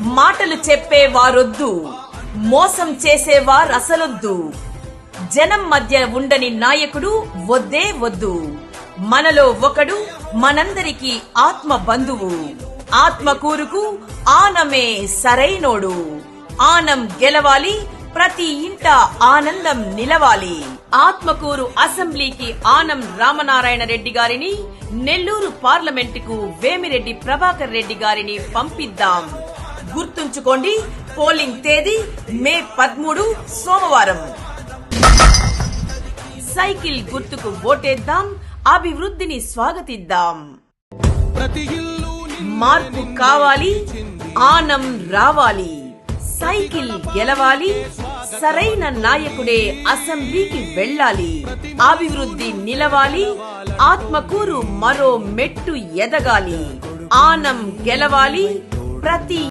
మాటలు చెప్పే వారొద్దు మోసం చేసేవారు అసలొద్దు. జనం మధ్య ఉండని నాయకుడు వద్దే వద్దు. మనలో ఒకడు మనందరికీ ఆత్మ బంధువు. ఆత్మకూరుకు ఆనమే సరైనోడు. ఆనం గెలవాలి ప్రతి ఇంట ఆనందం నిలవాలి. ఆత్మకూరు అసెంబ్లీకి ఆనం రామనారాయణ రెడ్డి గారిని నెల్లూరు పార్లమెంటుకు వేమిరెడ్డి ప్రభాకర్ రెడ్డి గారిని పంపిద్దాం. గుర్తుంచుకోండి పోలింగ్ తేదీ మే పదమూడు సోమవారం. సైకిల్ గుర్తుకు ఓటేద్దాం అభివృద్ధిని స్వాగతిద్దాం. మార్పు కావాలి ఆనం రావాలి. సైకిల్ గెలవాలి సరైన నాయకుడే అసెంబ్లీకి వెళ్ళాలి. అభివృద్ధి నిలవాలి. ఆత్మకూరు మరో మెట్టు ఎదగాలి. ఆనం గెలవాలి ప్రతి